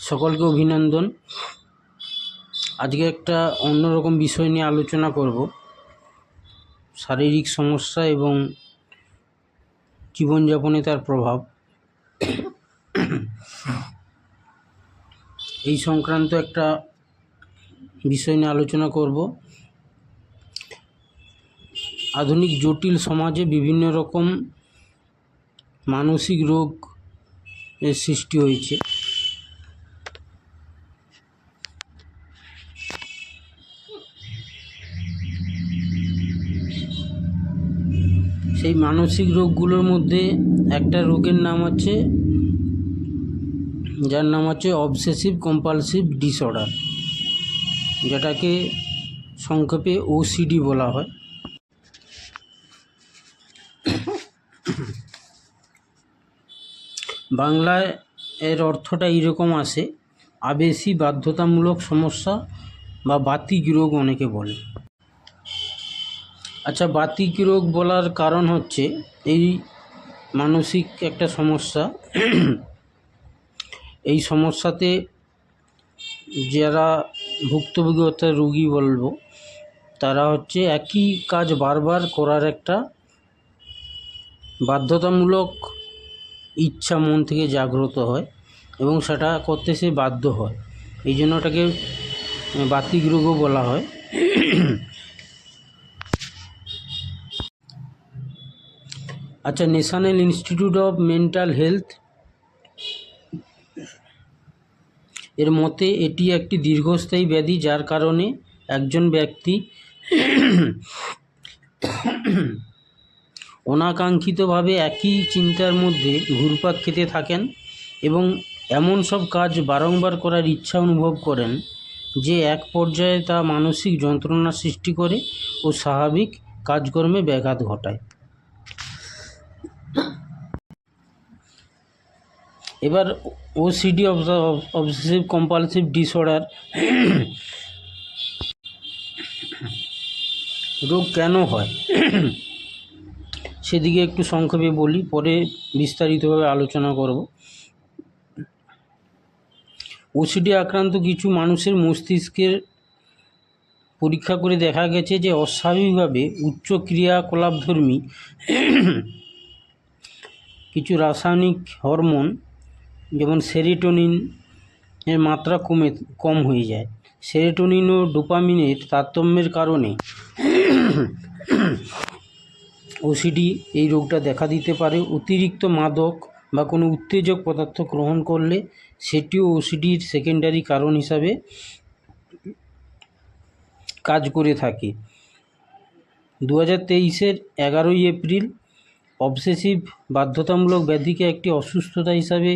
সকলকে অভিনন্দন। আজকে একটা অন্যরকম বিষয় নিয়ে আলোচনা করব। শারীরিক সমস্যা এবং জীবনযাপনে তার প্রভাব। এই সংক্রান্ত একটা বিষয় নিয়ে আলোচনা করব। আধুনিক জটিল সমাজে বিভিন্ন রকম মানসিক রোগ সৃষ্টি হয়েছে। সেই মানসিক রোগগুলোর মধ্যে একটা রোগের নাম হচ্ছে যার নাম হচ্ছে অবসেসিভ কম্পালসিভ ডিসঅর্ডার যেটাকে সংক্ষেপে ওসিডি বলা হয়। বাংলায় এর অর্থটা এইরকম আসে, আবেশি বাধ্যতামূলক সমস্যা বা বাতিক রোগ অনেকে বলে। আচ্ছা বাতিক রোগ বলার কারণ হচ্ছে এই মানসিক একটা সমস্যা। এই সমস্যাতে যারা ভুক্তভোগী অর্থাৎ রুগী বলব, তারা হচ্ছে একই কাজ বারবার করার একটা বাধ্যতামূলক ইচ্ছা মন থেকে জাগ্রত হয় এবং সেটা করতে সে বাধ্য হয়। এই জন্য ওটাকে বাতিক রোগও বলা হয়। আচ্ছা National Institute of Mental Health এর মতে এটি একটি দীর্ঘস্থায়ী ব্যাধি যার কারণে একজন ব্যক্তি অনাকাঙ্ক্ষিতভাবে একই চিন্তার মধ্যে ঘুরপাক খেতে থাকেন এবং এমন সব কাজ বারংবার করার ইচ্ছা অনুভব করেন যে এক পর্যায়ে তা মানসিক যন্ত্রণা সৃষ্টি করে ও স্বাভাবিক কাজকর্মে ব্যাঘাত ঘটায়। এবার ওসিডি অবসেসিভ কম্পালসিভ ডিসঅর্ডার রোগ কেন হয়? সেদিকে একটু সংক্ষেপে বলি, পরে বিস্তারিতভাবে আলোচনা করব। ওসিডি আক্রান্ত কিছু মানুষের মস্তিষ্কের পরীক্ষা করে দেখা গেছে যে অস্বাভাবিকভাবে উচ্চ ক্রিয়াকলাপধর্মী কিছু রাসায়নিক হরমোন যেমন সেরিটোনিন, এর মাত্রা কমে, কম হয়ে যায়। সেরিটোনিন ও ডোপামিনের তারতম্যের কারণে ওসিডি এই রোগটা দেখা দিতে পারে। অতিরিক্ত মাদক বা কোনো উত্তেজক পদার্থ গ্রহণ করলে সেটিও ওসিডির সেকেন্ডারি কারণ হিসাবে কাজ করে থাকে। দু হাজার তেইশের এগারোই এপ্রিল, অবসেসিভ বাধ্যতামূলক ব্যাধিকে একটি অসুস্থতা হিসাবে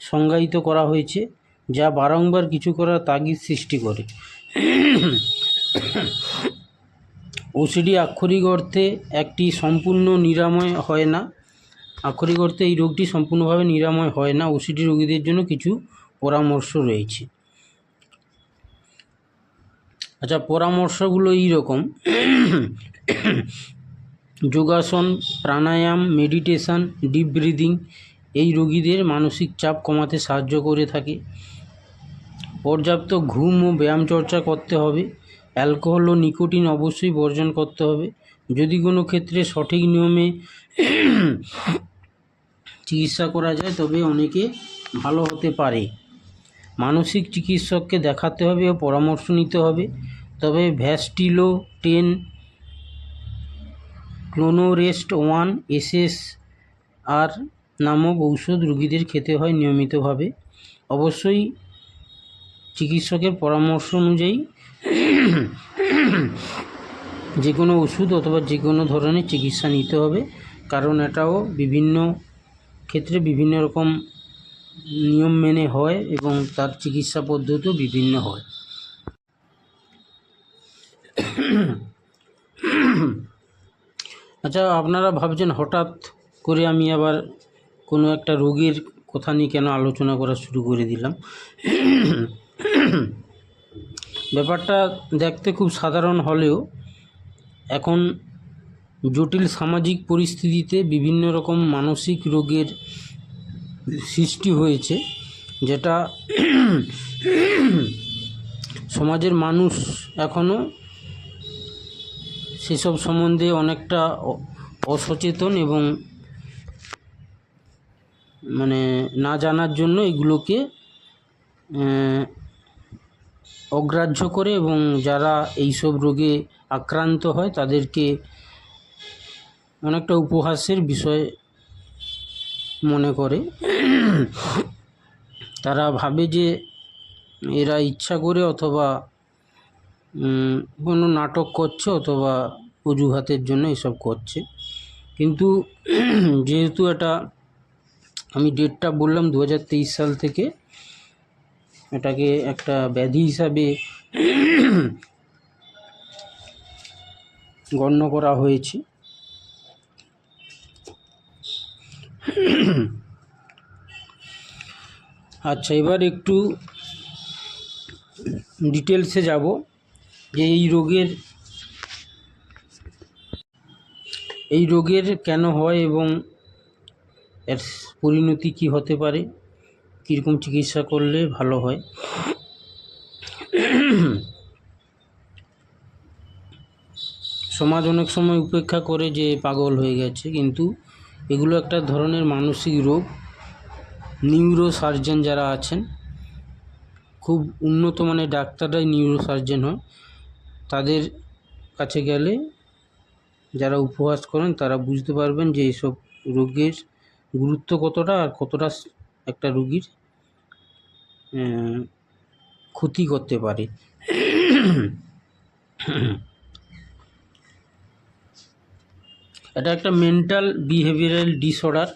সংজ্ঞায়িত করা হয়েছে, যা বারংবার কিছু করার তাগিদ সৃষ্টি করে। ওসিডি আক্ষরিক অর্থে একটি সম্পূর্ণ নিরাময় হয় না। আক্ষরিক অর্থে এই রোগটি সম্পূর্ণভাবে নিরাময় হয় না। ওসিডি রোগীদের জন্য কিছু পরামর্শ রয়েছে। আচ্ছা পরামর্শগুলো এই রকম। যোগাসন, প্রাণায়াম, মেডিটেশন, ডিপ ব্রিদিং এই রোগীদের মানসিক চাপ কমাতে সাহায্য করে থাকে। পর্যাপ্ত ঘুম ও ব্যায়াম চর্চা করতে হবে। অ্যালকোহল ও নিকোটিন অবশ্যই বর্জন করতে হবে। যদি কোনো ক্ষেত্রে সঠিক নিয়মে চিকিৎসা করা যায়, তবে অনেকে ভালো হতে পারে। মানসিক চিকিৎসককে দেখাতে হবে ও পরামর্শ নিতে হবে। তবে ভ্যাস্টিলো টেন ক্লোনোরেস্ট ওয়ান এসএস আর নামক ঔষধ রোগীদের খেতে হয় নিয়মিতভাবে। অবশ্যই চিকিৎসকের পরামর্শ অনুযায়ী যে কোনো ওষুধ অথবা যে কোনো ধরনের চিকিৎসা নিতে হবে, কারণ এটাও বিভিন্ন ক্ষেত্রে বিভিন্ন রকম নিয়ম মেনে হয় এবং তার চিকিৎসা পদ্ধতিও বিভিন্ন হয়। আচ্ছা আপনারা ভাবছেন হঠাৎ করে আমি আবার কোনো একটা রোগীর কথা নিয়ে কেন আলোচনা করা শুরু করে দিলাম। ব্যাপারটা দেখতে খুব সাধারণ হলেও এখন জটিল সামাজিক পরিস্থিতিতে বিভিন্ন রকম মানসিক রোগের সৃষ্টি হয়েছে, যেটা সমাজের মানুষ এখনও সেসব সম্বন্ধে অনেকটা অসচেতন এবং মানে না জানার জন্য এগুলোকে অগ্রাহ্য করে এবং যারা এইসব রোগে আক্রান্ত হয় তাদেরকে অনেকটা উপহাসের বিষয় মনে করে। তারা ভাবে যে এরা ইচ্ছা করে অথবা কোনো নাটক করছে অথবা অজুহাতের জন্য এসব করছে। কিন্তু যেহেতু এটা আমি ডেটটা বললাম দু হাজার তেইশ সাল থেকে। এটাকে একটা ব্যাধি হিসাবে গণ্য করা হয়েছে। আচ্ছা এবার একটু ডিটেলসে যাব যে এই রোগের এই রোগের কেন হয় এবং এর পরিণতি কি হতে পারে? কীরকম চিকিৎসা করলে ভালো হয়? সমাজ অনেক সময় উপেক্ষা করে যে পাগল হয়ে গেছে, কিন্তু এগুলো একটা ধরনের মানসিক রোগ। নিউরো সার্জন যারা আছেন, খুব উন্নত মানের ডাক্তাররাই নিউরো সার্জন হয়। তাদের কাছে গেলে যারা উপহাস করেন, তারা বুঝতে পারবেন যে এইসব রোগের গুরুত্ব কতটা আর কতটা একটা রুগীর ক্ষতি করতে পারে? এটা একটা মেন্টাল বিহেভিয়ারাল ডিসঅর্ডার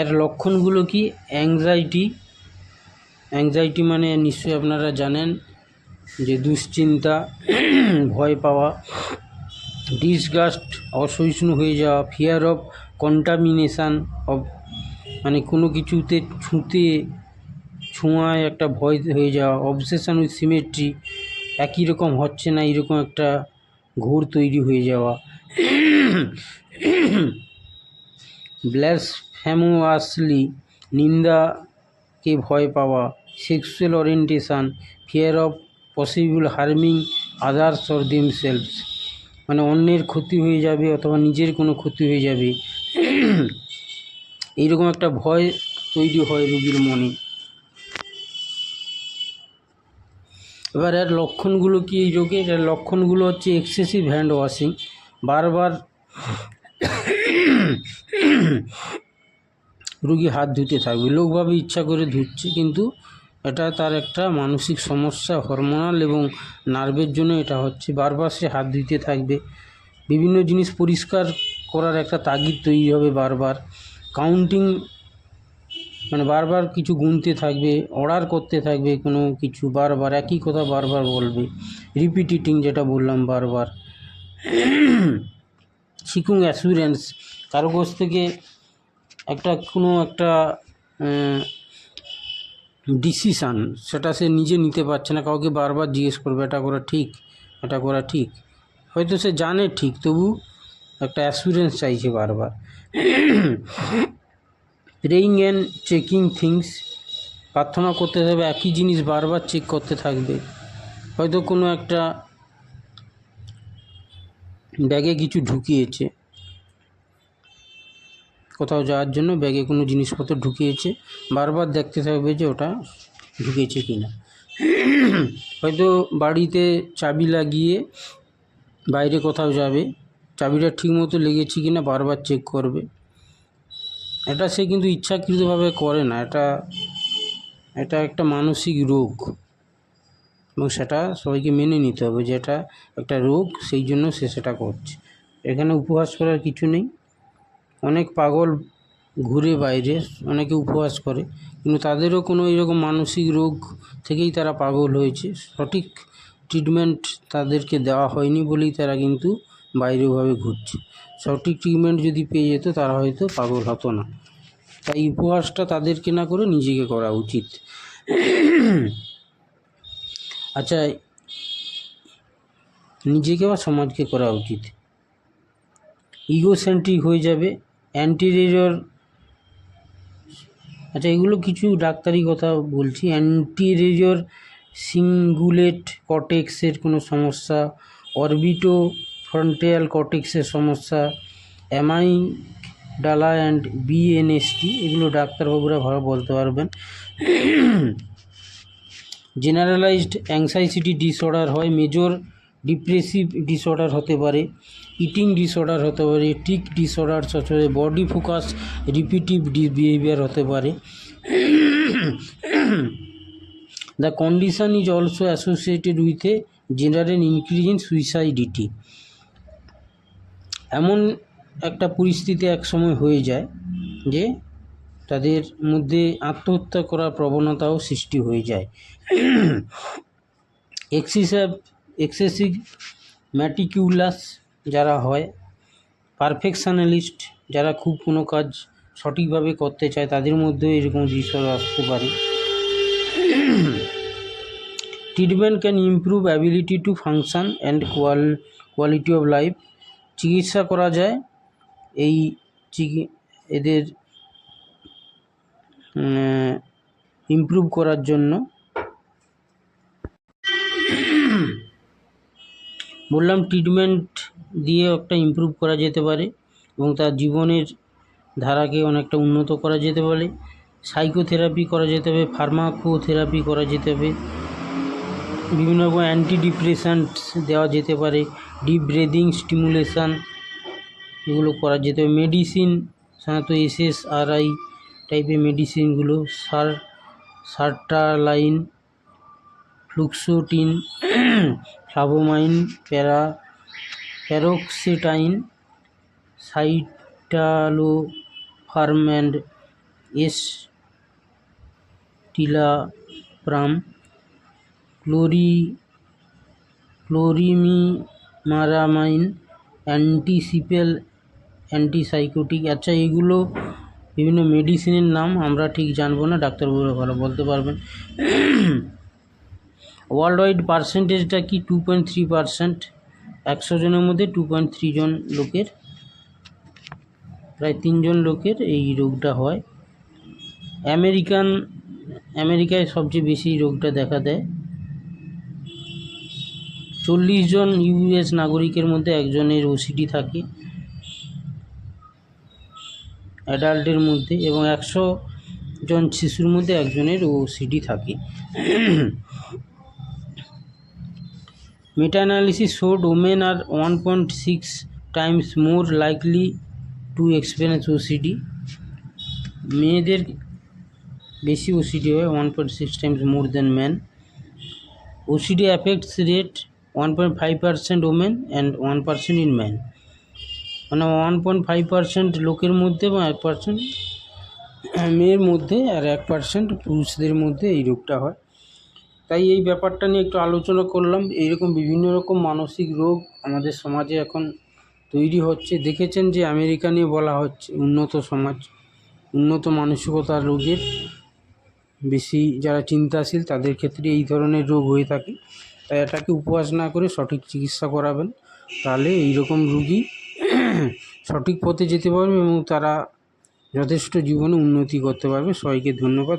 এর লক্ষণগুলো কি? অ্যাংজাইটি অ্যাংজাইটি মানে নিশ্চয়ই আপনারা জানেন যে দুশ্চিন্তা, ভয় পাওয়া ডিসগাস্ট অসহিষ্ণু হয়ে যাওয়া ফিয়ার অফ কন্টামিনেশান অফ মানে কোনো কিছুতে ছুঁতে, ছোঁয়ায় একটা ভয় হয়ে যাওয়া অবসেশন উইথ সিমেট্রি একই রকম হচ্ছে না এরকম একটা ঘোর তৈরি হয়ে যাওয়া। ব্ল্যাসফেমোয়াসলি নিন্দাকে ভয় পাওয়া sexual orientation fear of possible harming others or themselves মানে অন্যের ক্ষতি হয়ে যাবে অথবা নিজের কোনো ক্ষতি হয়ে যাবে। এইরকম একটা ভয় তৈরি হয় রুগীর মনে। এবার এর লক্ষণগুলো কি এই রোগের? এর লক্ষণগুলো হচ্ছে এক্সেসিভ হ্যান্ড ওয়াশিং বারবার রুগী হাত ধুতে থাকবে। লোকভাবে ইচ্ছা করে ধুচ্ছে, কিন্তু এটা তার একটা মানসিক সমস্যা হরমোনাল এবং নার্ভের জন্য এটা হচ্ছে। বারবার সে হাত ধুতে থাকবে। বিভিন্ন জিনিস পরিষ্কার করার একটা তাগিদ তৈরি হবে বারবার। কাউন্টিং মানে বারবার কিছু গুনতে থাকবে অর্ডার করতে থাকবে কোনো কিছু, বারবার একই কথা বারবার বলবে রিপিটিটিং যেটা বললাম বারবার। শিকুং অ্যাসুরেন্স কারও কাছ থেকে একটা কোনো একটা ডিসিশান সেটা সে নিজে নিতে পারছে না, কাউকে বারবার জিজ্ঞেস করবে, এটা করা ঠিক? এটা করা ঠিক? হয়তো সে জানে ঠিক, তবু একটা অ্যাসুরেন্স চাইছে বারবার। প্রেইং অ্যান্ড চেকিং থিংস প্রার্থনা করতে থাকবে একই জিনিস বারবার চেক করতে থাকবে। হয়তো কোনো একটা ব্যাগে কিছু ঢুকিয়েছে। কোথাও যাওয়ার জন্য ব্যাগে কোনো জিনিসপত্র ঢুকিয়েছে, বারবার দেখতে থাকবে যে ওটা ঢুকেছে কি না হয়তো বাড়িতে চাবি লাগিয়ে বাইরে কোথাও যাবে চাবিটা ঠিকমতো লেগেছে কি না বারবার চেক করবে। এটা সে কিন্তু ইচ্ছাকৃতভাবে করে না। এটা এটা একটা মানসিক রোগ। এবং সেটা সবাইকে মেনে নিতে হবে যে এটা একটা রোগ, সেই জন্য সে সেটা করছে। এখানে উপহাস করার কিছু নেই। অনেক পাগল ঘুরে বাইরে, অনেকে উপহাস করে। কিন্তু তাদেরও কোনো এরকম মানসিক রোগ থেকেই তারা পাগল হয়েছে। সঠিক ট্রিটমেন্ট তাদেরকে দেওয়া হয়নি বলেই তারা কিন্তু বাইরেভাবে ঘুরছে। সঠিক ট্রিটমেন্ট যদি পেয়ে যেত, তারা হয়তো পাগল হতো না। তাই উপহাসটা তাদেরকে না করে নিজেকে করা উচিত। আচ্ছা নিজেকে বা সমাজকে করা উচিত। ইগোসেন্ট্রিক হয়ে যাবে অ্যান্টিরিয়র আচ্ছা এগুলো কিছু ডাক্তারি কথা বলছি। অ্যান্টিরিয়র সিঙ্গুলেট কটেক্সের কোনো সমস্যা অরবিটো ফ্রন্টিয়াল কটেক্সের সমস্যা অ্যামাই ডালা অ্যান্ড বিএনএসটি, এগুলো ডাক্তারবাবুরা ভালো বলতে পারবেন। জেনারেলাইজড অ্যাংসাইসিটি ডিসঅর্ডার হয়, মেজর ডিপ্রেসিভ ডিসঅর্ডার হতে পারে, ইটিং ডিসঅর্ডার হতে পারে, টিক ডিসঅর্ডার হতে বডি ফোকাস রিপিটিভ বিহেভিয়ার হতে পারে। The condition is also associated with a general increase in suicidality. এমন একটা পরিস্থিতি এক সময় হয়ে যায় যে তাদের মধ্যে আত্মহত্যা করার প্রবণতাও সৃষ্টি হয়ে যায়। এক্সিসিভ এক্সেসিভ ম্যাটিকিউলাস যারা হয়, পারফেকশনালিস্ট যারা খুব কোনো কাজ সঠিকভাবে করতে চায়, তাদের মধ্যেও এরকম বিষয় আসতে পারে। Treatment can improve ability to function and qual quality of life চিকিৎসা করা যায়। এই চিকি, এদের ইমপ্রুভ করার জন্য। বললাম ট্রিটমেন্ট দিয়ে একটা ইমপ্রুভ করা যেতে পারে এবং তার জীবনের ধারাকে অনেকটা উন্নত করা যেতে পারে। সাইকোথেরাপি করা যেতে হবে ফার্মাকোথেরাপি করা যেতে হবে। বিভিন্ন রকম অ্যান্টি ডিপ্রেশান্টস দেওয়া যেতে পারে। ডিপ ব্রেদিং স্টিমুলেশান এগুলো করা যেতে হবে। মেডিসিন সাধারণত এসএস আরআই টাইপের মেডিসিনগুলো সার, sertraline, fluoxetine, fluvoxamine, para, paroxetine, citalopram and escitalopram ক্লোরি clomipramine অ্যান্টিসিপেল, অ্যান্টিসাইকোটিক আচ্ছা এগুলো বিভিন্ন মেডিসিনের নাম আমরা ঠিক জানব না ডাক্তারবাবুরা ভালো বলতে পারবেন। ওয়ার্ল্ড ওয়াইড পার্সেন্টেজটা কি? টু পয়েন্ট থ্রি পার্সেন্ট একশো জনের মধ্যে টু পয়েন্ট থ্রি জন লোকের, প্রায় তিনজন লোকের এই রোগটা হয়। আমেরিকান, আমেরিকায় সবচেয়ে বেশি রোগটা দেখা দেয়। চল্লিশ জন ইউএস নাগরিকের মধ্যে একজনের ওসিডি থাকে। অ্যাডাল্টের মধ্যে এবং একশো জন শিশুর মধ্যে একজনের ওসিডি থাকে। Meta analysis showed women are one point six times more likely to experience OCD মেয়েদের বেশি ওসিডি হয় one point six times more than man OCD affects rate one point five percent women and one percent in man মানে one point five percent লোকের মধ্যে এবং এক percent মেয়ের মধ্যে আর এক পার্সেন্ট পুরুষদের মধ্যে এই রোগটা হয়। তাই এই ব্যাপারটা নিয়ে একটু আলোচনা করলাম। এইরকম বিভিন্ন রকম মানসিক রোগ আমাদের সমাজে এখন তৈরি হচ্ছে। দেখেছেন যে আমেরিকা নিয়ে বলা হচ্ছে উন্নত সমাজ, উন্নত মানসিকতার রোগের। বেশি যারা চিন্তাশীল তাদের ক্ষেত্রে এই ধরনের রোগ হয়ে থাকে। তাই এটাকে উপবাস না করে সঠিক চিকিৎসা করাবেন। তাহলে এই রকম রুগী সঠিক পথে যেতে পারবে এবং তারা যথেষ্ট জীবনে উন্নতি করতে পারবে। সবাইকে ধন্যবাদ।